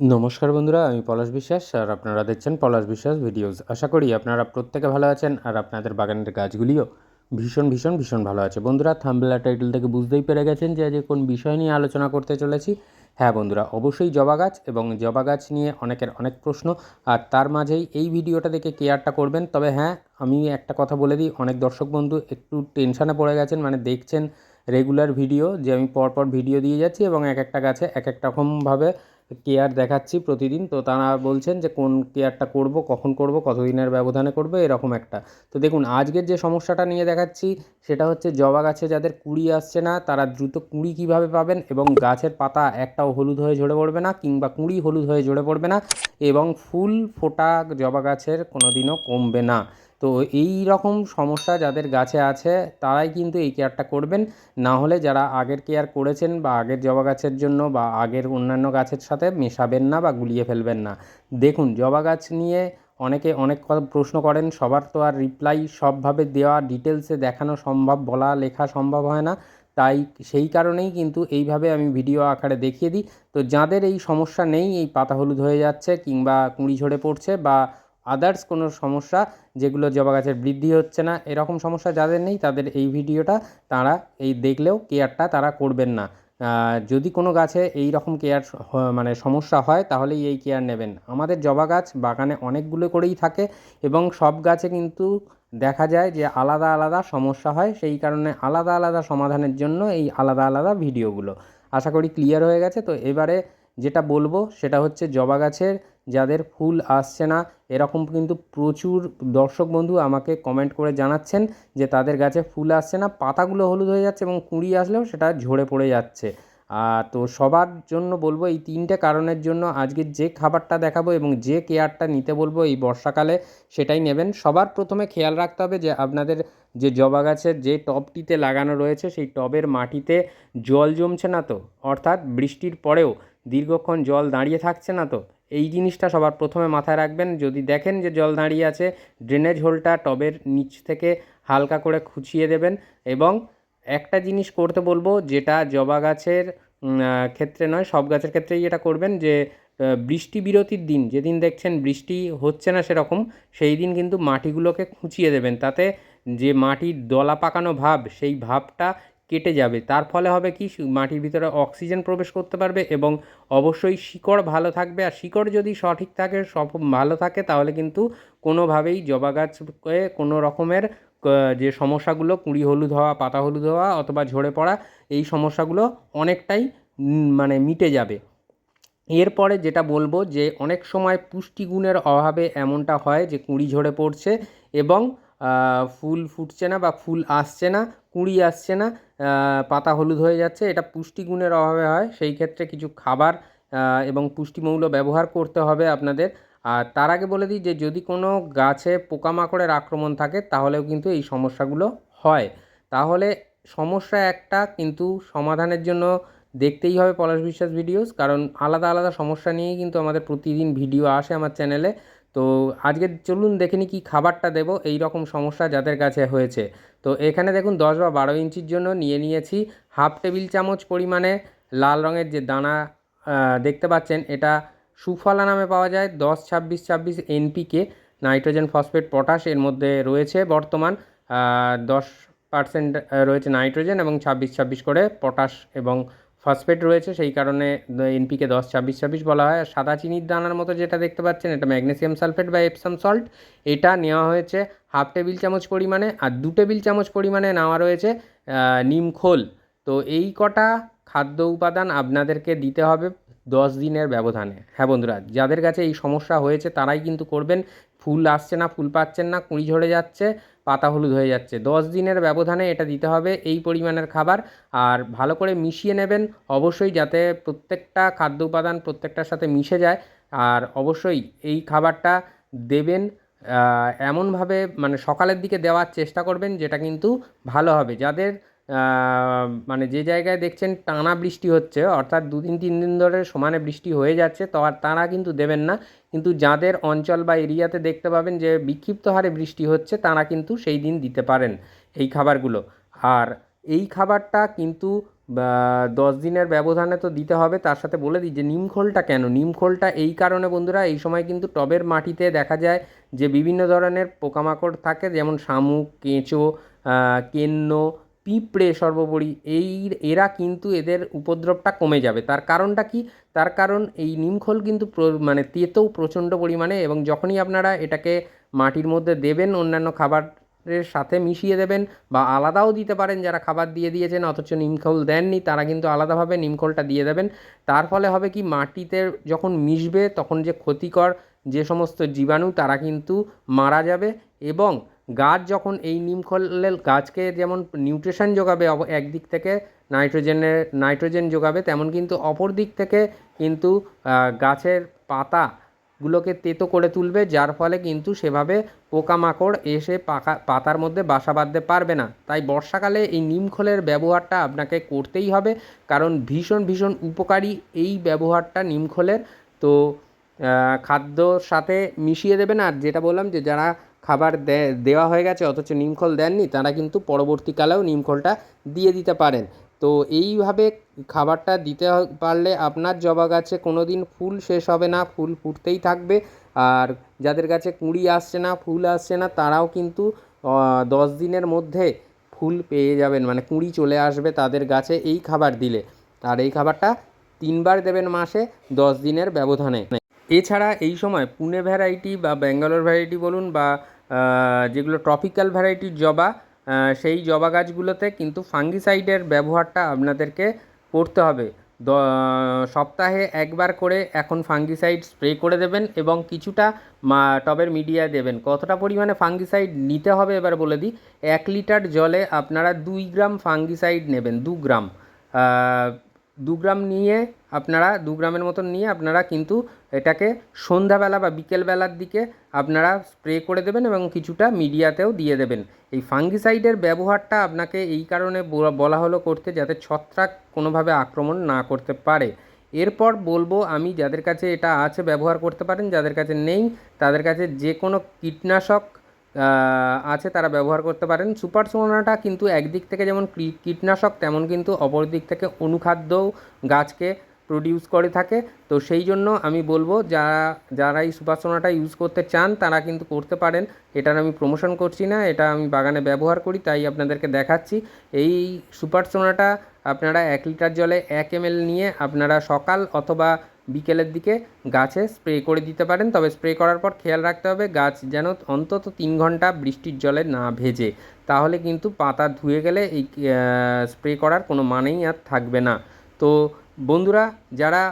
নমস্কার বন্ধুরা, আমি পলাশ বিশ্বাস আর আপনারা দেখছেন পলাশ বিশ্বাস ভিডিওস। আশা করি আপনারা প্রত্যেকে ভালো আছেন আর আপনাদের বাগানের গাছগুলিও ভীষণ ভীষণ ভীষণ ভালো আছে। বন্ধুরা থাম্বেলা টাইটেল থেকে বুঝতেই পেরে গেছেন যে আজকে কোন বিষয় নিয়ে আলোচনা করতে চলেছি। হ্যাঁ বন্ধুরা, অবশ্যই জবা গাছ এবং জবা গাছ নিয়ে অনেকের অনেক প্রশ্ন আর তার মাঝেই এই ভিডিওটা দেখে কেয়ারটা করবেন। তবে হ্যাঁ আমি একটা কথা বলে দিই, অনেক দর্শক বন্ধু একটু টেনশানে পড়ে গেছেন মানে দেখছেন রেগুলার ভিডিও যে আমি পরপর ভিডিও দিয়ে যাচ্ছি এবং এক একটা গাছে এক এক রকমভাবে কেয়ার দেখাচ্ছি প্রতিদিন। তো তারা বলছেন যে, কোন কেয়ারটা করব, কখন করব, কতদিনের ব্যবধানে করব, এরকম একটা। তো দেখুন, আজকের যে সমস্যাটা নিয়ে দেখাচ্ছি, সেটা হচ্ছে জবা গাছে যাদের কুড়ি আসছে না, তারা দ্রুত কুড়ি কীভাবে পাবেন এবং গাছের পাতা একটাও হলুদ হয়ে ঝরে পড়বে না কিংবা কুড়ি হলুদ হয়ে ঝরে পড়বে না এবং ফুল ফোটা জবা গাছের কোনোদিনও কমবে না। তো এই রকম সমস্যা যাদের গাছে আছে, তারাই কিন্তু এই কেয়ারটা করবেন। না হলে যারা আগের কেয়ার করেছেন বা আগের জবা গাছের জন্য বা আগের অন্যান্য গাছের সাথে মেশাবেন না বা গুলিয়ে ফেলবেন না। দেখুন, জবা গাছ নিয়ে অনেকে অনেক প্রশ্ন করেন, সবার তো আর রিপ্লাই সবভাবে দেওয়া ডিটেলসে দেখানো সম্ভব, বলা, লেখা সম্ভব হয় না। তাই সেই কারণেই কিন্তু এইভাবে আমি ভিডিও আকারে দেখিয়ে দিই। তো যাদের এই সমস্যা নেই, এই পাতা হলুদ হয়ে যাচ্ছে কিংবা কুঁড়ি ঝরে পড়ছে বা আদার্স কোনো সমস্যা যেগুলো জবা গাছের বৃদ্ধি হচ্ছে না, এরকম সমস্যা যাদের নেই তাদের এই ভিডিওটা তারা এই দেখলেও কেয়ারটা তারা করবেন না। যদি কোনো গাছে এই রকম কেয়ার মানে সমস্যা হয় তাহলেই এই কেয়ার নেবেন। আমাদের জবা গাছ বাগানে অনেকগুলো করেই থাকে এবং সব গাছে কিন্তু দেখা যায় যে আলাদা আলাদা সমস্যা হয়, সেই কারণে আলাদা আলাদা সমাধানের জন্য এই আলাদা আলাদা ভিডিওগুলো। আশা করি ক্লিয়ার হয়ে গেছে, তো এবারে যেটা বলব সেটা হচ্ছে জবা গাছের যাদের ফুল আসছে না, এরকম কিন্তু প্রচুর দর্শক বন্ধু আমাকে কমেন্ট করে জানাচ্ছেন যে তাদের গাছে ফুল আসছে না, পাতাগুলো হলুদ হয়ে যাচ্ছে এবং কুঁড়ি আসলেও সেটা ঝরে পড়ে যাচ্ছে। তো সবার জন্য বলব এই তিনটে কারণের জন্য আজকে যে খাবারটা দেখাবো এবং যে কেয়ারটা নিতে বলব এই বর্ষাকালে সেটাই নেবেন। সবার প্রথমে খেয়াল রাখতে হবে যে আপনাদের যে জবা গাছের যে টবটিতে লাগানো রয়েছে সেই টবের মাটিতে জল জমছে না তো, অর্থাৎ বৃষ্টির পরেও দীর্ঘক্ষণ জল দাঁড়িয়ে থাকছে না তো? এই জিনিসটা সবার প্রথমে মাথায় রাখবেন। যদি দেখেন যে জল দাঁড়িয়ে আছে, ড্রেনেজ হোলটা টবের নিচ থেকে হালকা করে খুঁচিয়ে দেবেন এবং একটা জিনিস করতে বলব, যেটা জবা গাছের ক্ষেত্রে নয়, সব গাছের ক্ষেত্রেই এটা করবেন যে বৃষ্টি বিরতির দিন, যেদিন দেখছেন বৃষ্টি হচ্ছে না সেরকম, সেই দিন কিন্তু মাটিগুলোকে খুঁচিয়ে দেবেন। তাতে যে মাটির দলা পাকানো ভাব, সেই ভাবটা কেটে যাবে। তার ফলে হবে কি মাটির ভিতরে অক্সিজেন প্রবেশ করতে পারবে এবং অবশ্যই শিকড় ভালো থাকবে। আর শিকড় যদি সঠিক থাকে, সব ভালো থাকে, তাহলে কিন্তু কোনোভাবেই জবা গাছকে কোনো রকমের যে সমস্যাগুলো, কুঁড়ি হলুদ হওয়া, পাতা হলুদ হওয়া অথবা ঝরে পড়া, এই সমস্যাগুলো অনেকটাই মানে মিটে যাবে। এরপরে যেটা বলব যে, অনেক সময় পুষ্টিগুণের অভাবে এমনটা হয় যে, কুঁড়ি ঝরে পড়ছে এবং ফুল ফুটছে না বা ফুল আসছে না, কুঁড়ি আসছে না পাতা হলুদ হয়ে যাচ্ছে, এটা পুষ্টিগুণের অভাবে হয়, সেই ক্ষেত্রে কিছু খাবার এবং পুষ্টিমৌল ব্যবহার করতে হবে আপনাদের। আর তার আগে বলে দিই যে যদি কোনো গাছে পোকামাকড়ের আক্রমণ থাকে, তাহলেও কিন্তু এই সমস্যাগুলো হয়। তাহলে সমস্যা একটা, কিন্তু সমাধানের জন্য দেখতেই হবে পলাশ বিশ্বাস ভিডিওস কারণ আলাদা আলাদা সমস্যা নিয়েই কিন্তু আমাদের প্রতিদিন ভিডিও আসে আমার চ্যানেলে তো আজকে চলুন দেখে নিই কী খাবারটা দেবো, এই রকম সমস্যা যাদের কাছে হয়েছে। তো এখানে দেখুন দশ বা বারো ইঞ্চির জন্য নিয়ে নিয়েছি হাফ টেবিল চামচ পরিমাণে লাল রঙের যে দানা দেখতে পাচ্ছেন এটা সুফলা নামে পাওয়া যায়, দশ, ছাব্বিশ ছাব্বিশ এনপিকে। নাইট্রোজেন ফসফেট পটাশ এর মধ্যে রয়েছে বর্তমান দশ পার্সেন্ট রয়েছে নাইট্রোজেন এবং ছাব্বিশ ছাব্বিশ করে পটাশ এবং ফসফেট রয়েছে, সেই কারণে এনপিকে দশ, ছাব্বিশ ছাব্বিশ বলা হয়। আর সাদা চিনির দানার মতো যেটা দেখতে পাচ্ছেন, এটা ম্যাগনেসিয়াম সালফেট বা এপসাম সল্ট এটা নেওয়া হয়েছে হাফ টেবিল চামচ পরিমাণে আর দু টেবিল চামচ পরিমাণে নেওয়া রয়েছে নিমখোল তো এই কটা খাদ্য উপাদান আপনাদেরকে দিতে হবে দশ দিনের ব্যবধানে। হ্যাঁ বন্ধুরা, যাদের কাছে এই সমস্যা হয়েছে তারাই কিন্তু করবেন। ফুল আসছে না, ফুল পাচ্ছেন না, কুঁড়ি ঝরে যাচ্ছে। পাতা হলুদ হয়ে যাচ্ছে। দশ দিনের ব্যবধানে এটা দিতে হবে এই পরিমাণের খাবার। আর ভালো করে মিশিয়ে নেবেন অবশ্যই যাতে প্রত্যেকটা খাদ্য উপাদান প্রত্যেকটার সাথে মিশে যায়। আর অবশ্যই এই খাবারটা দেবেন এমনভাবে মানে সকালের দিকে দেওয়ার চেষ্টা করবেন যেটা কিন্তু ভালো হবে। যাদের মানে যে জায়গায় দেখছেন টানা বৃষ্টি হচ্ছে, অর্থাৎ দুদিন, তিন দিন ধরে সমানে বৃষ্টি হয়ে যাচ্ছে, তো আর তারা কিন্তু দেবেন না। কিন্তু যাদের অঞ্চল বা এরিয়াতে দেখতে পাবেন যে বিক্ষিপ্ত হারে বৃষ্টি হচ্ছে, তারা কিন্তু সেই দিন দিতে পারেন এই খাবারগুলো। আর এই খাবারটা কিন্তু দশ দিনের ব্যবধানে তো দিতে হবে, তার সাথে বলে দিই যে নিমখোলটা কেন? নিমখোলটা এই কারণে বন্ধুরা, এই সময় কিন্তু টবের মাটিতে দেখা যায় যে বিভিন্ন ধরনের পোকামাকড় থাকে, যেমন শামুক, কেঁচো কেন্ন পিঁপড়ে সর্বোপরি, এই এরা কিন্তু এদের উপদ্রবটা কমে যাবে। তার কারণটা কি? তার কারণ এই নিমখোল কিন্তু মানে তেতেও প্রচণ্ড পরিমাণে এবং যখনই আপনারা এটাকে মাটির মধ্যে দেবেন, অন্যান্য খাবারের সাথে মিশিয়ে দেবেন বা আলাদাও দিতে পারেন, যারা খাবার দিয়ে দিয়েছেন অথচ নিমখোল দেননি, তারা কিন্তু আলাদাভাবে নিমখোলটা দিয়ে দেবেন। তার ফলে হবে কি? মাটিতে যখন মিশবে, তখন যে ক্ষতিকর যে সমস্ত জীবাণু, তারা কিন্তু মারা যাবে এবং গাছ যখন এই নিমখোলের গাছকে যেমন নিউট্রিশন যোগাবে একদিক থেকে নাইট্রোজেনের, নাইট্রোজেন যোগাবে, তেমন কিন্তু অপর দিক থেকে কিন্তু গাছের পাতাগুলোকে তেতো করে তুলবে, যার ফলে কিন্তু সেভাবে পোকামাকড় এসে পাকা পাতার মধ্যে বাসা বাঁধতে পারবে না। তাই বর্ষাকালে এই নিমখোলের ব্যবহারটা আপনাকে করতেই হবে, কারণ ভীষণ ভীষণ উপকারী এই ব্যবহারটা নিমখোলের তো খাদ্যর সাথে মিশিয়ে দেবেন, আর যেটা বললাম যে যারা খাবার দেওয়া হয়ে গেছে, অথচ নিমখোল দেননি, তারা কিন্তু পরবর্তীকালেও নিমখলটা দিয়ে দিতে পারেন। তো এইভাবে খাবারটা দিতে পারলে আপনার জবা গাছে কোনো দিন ফুল শেষ হবে না, ফুল ফুটতেই থাকবে। আর যাদের কাছে কুঁড়ি আসছে না, ফুল আসছে না, তারাও কিন্তু দশ দিনের মধ্যে ফুল পেয়ে যাবেন। মানে কুঁড়ি চলে আসবে তাদের গাছে এই খাবার দিলে। আর এই খাবারটা তিনবার দেবেন মাসে, দশ দিনের ব্যবধানে। এছাড়া এই সময় পুনে ভ্যারাইটি বা ব্যাঙ্গালোর ভ্যারাইটি বলুন বা যেগুলো ট্রপিক্যাল ভ্যারাইটির জবা সেই জবা গাছগুলোতে কিন্তু ফাঙ্গিসাইডের ব্যবহারটা আপনাদেরকে করতে হবে। সপ্তাহে একবার করে এখন ফাঙ্গিসাইড স্প্রে করে দেবেন এবং কিছুটা টবের মিডিয়া দেবেন। কতটা পরিমাণে ফাঙ্গিসাইড নিতে হবে এবার বলে দিই, এক লিটার জলে আপনারা দুই গ্রাম ফাঙ্গিসাইড নেবেন, দু গ্রাম। দু গ্রাম নিয়ে আপনারা, দু গ্রামের মতন নিয়ে আপনারা কিন্তু এটাকে সন্ধ্যাবেলা বা বিকেলবেলার দিকে আপনারা স্প্রে করে দেবেন এবং কিছুটা মিডিয়াতেও দিয়ে দেবেন। এই ফাঙ্গিসাইডের ব্যবহারটা আপনাকে এই কারণে বলা- হলো করতে যাতে ছত্রাক কোনোভাবে আক্রমণ না করতে পারে। এরপর বলব আমি যাদের কাছে এটা আছে ব্যবহার করতে পারেন, যাদের কাছে নেই, তাদের কাছে যে কোনো কীটনাশক আছে, তারা ব্যবহার করতে পারেন। সুপার সোনাটা কিন্তু একদিক থেকে যেমন কীটনাশক, তেমন কিন্তু অপর দিক থেকে অনুখাদ্যও গাছকে প্রডিউস করে থাকে। তো সেই জন্য আমি বলব যারা যারা এই সুপার সোনাটা ইউজ করতে চান, তারা কিন্তু করতে পারেন। এটার আমি প্রমোশন করছি না, এটা আমি বাগানে ব্যবহার করি, তাই আপনাদেরকে দেখাচ্ছি। এই সুপার সোনাটা আপনারা এক লিটার জলে এক এম নিয়ে আপনারা সকাল অথবা বিকেলের দিকে গাছে স্প্রে করে দিতে পারেন, তবে স্প্রে করার পর খেয়াল রাখতে হবে গাছ যেন অন্তত তিন ঘণ্টা বৃষ্টির জলে না ভেজে। তাহলে কিন্তু পাতা ধুয়ে গেলে এই স্প্রে করার কোনো মানেই আর থাকবে না। তো বন্ধুরা, যারা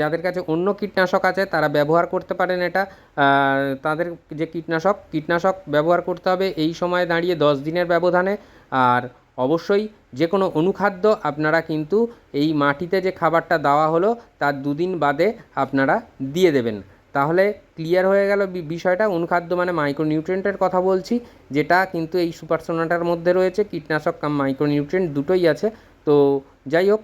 যাদের কাছে অন্য কীটনাশক আছে, তারা ব্যবহার করতে পারেন এটা। তাদের যে কীটনাশক কীটনাশক ব্যবহার করতে হবে এই সময় দাঁড়িয়ে দশ দিনের ব্যবধানে। আর অবশ্যই যে কোনো অনুখাদ্য আপনারা কিন্তু এই মাটিতে যে খাবারটা দেওয়া হলো, তার দুদিন বাদে আপনারা দিয়ে দেবেন। তাহলে ক্লিয়ার হয়ে গেল বিষয়টা। অনুখাদ্য মানে মাইক্রোনিউট্রিয়েন্টের কথা বলছি, যেটা কিন্তু এই সুপারসোনাটার মধ্যে রয়েছে। কীটনাশক, কাম মাইক্রোনিউট্রিয়েন্ট দুটোই আছে। তো যাই হোক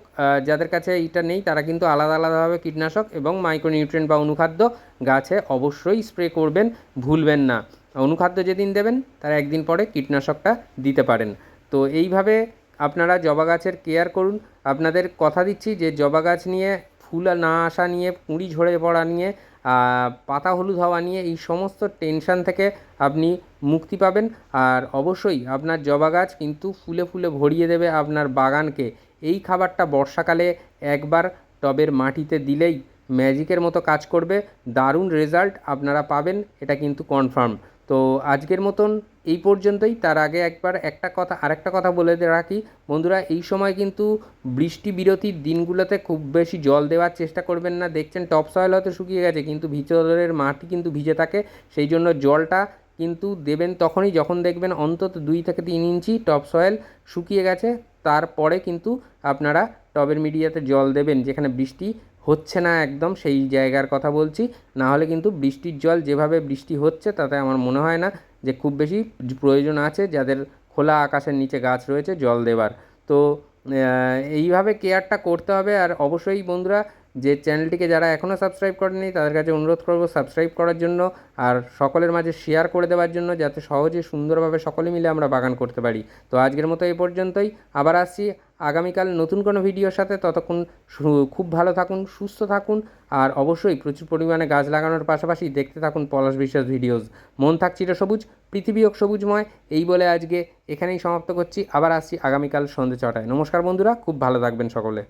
যাদের কাছে এইটা নেই, তারা কিন্তু আলাদা আলাদাভাবে কীটনাশক এবং মাইক্রোনিউট্রিয়েন্ট বা অনুখাদ্য গাছে অবশ্যই স্প্রে করবেন। ভুলবেন না। অনুখাদ্য যেদিন দেবেন, তার একদিন পরে কীটনাশকটা দিতে পারেন। তো এইভাবে আপনারা জবা গাছের কেয়ার করুন। আপনাদের কথা দিচ্ছি যে জবা গাছ নিয়ে, ফুল না আসা নিয়ে, কুঁড়ি ঝরে পড়া নিয়ে পাতা হলুদ হওয়া নিয়ে এই সমস্ত টেনশন থেকে আপনি মুক্তি পাবেন। আর অবশ্যই আপনার জবা গাছ কিন্তু ফুলে ফুলে ভরিয়ে দেবে আপনার বাগানকে। এই খাবারটা বর্ষাকালে একবার টবের মাটিতে দিলেই ম্যাজিকের মতো কাজ করবে। দারুণ রেজাল্ট আপনারা পাবেন, এটা কিন্তু কনফার্ম তো আজকের মতন এই পর্যন্তই। তার আগে একবার একটা কথা, আরেকটা কথা বলে রাখি। বন্ধুরা, এই সময় কিন্তু বৃষ্টি বিরতির দিনগুলোতে খুব বেশি জল দেওয়ার চেষ্টা করবেন না। দেখছেন টপ সয়েল হয়তো শুকিয়ে গেছে, কিন্তু ভিতরের মাটি কিন্তু ভিজে থাকে। সেই জন্য জলটা কিন্তু দেবেন তখনই, যখন দেখবেন অন্তত দুই থেকে তিন ইঞ্চি টপ সয়েল শুকিয়ে গেছে। তারপরে কিন্তু আপনারা টবের মিডিয়াতে জল দেবেন, যেখানে বৃষ্টি হচ্ছে না একদম, সেই জায়গার কথা বলছি। না হলে কিন্তু বৃষ্টির জল যেভাবে বৃষ্টি হচ্ছে, তাতে আমার মনে হয় না যে খুব বেশি প্রয়োজন আছে যাদের খোলা আকাশের নিচে গাছ রয়েছে জল দেবার। তো এইভাবে কেয়ারটা করতে হবে আর অবশ্যই বন্ধুরা যে চ্যানেলটিকে যারা এখনও সাবস্ক্রাইব করেনি তাদের কাছে অনুরোধ করব সাবস্ক্রাইব করার জন্য আর সকলের মাঝে শেয়ার করে দেওয়ার জন্য যাতে সহজে সুন্দরভাবে সকলে মিলে আমরা বাগান করতে পারি। তো আজকের মতো এই পর্যন্তই। আবার আসছি আগামীকাল নতুন কোনো ভিডিওর সাথে ততক্ষণ খুব ভালো থাকুন, সুস্থ থাকুন, আর অবশ্যই প্রচুর পরিমাণে গাছ লাগানোর পাশাপাশি দেখতে থাকুন পলাশ বিশ্বাস ভিডিওস। মন থাক চিরসবুজ পৃথিবী হোক সবুজময়, এই বলে আজকে এখানেই সমাপ্ত করছি। আবার আসছি আগামীকাল সন্ধ্যে ছটায়। নমস্কার বন্ধুরা, খুব ভালো থাকবেন সকলে।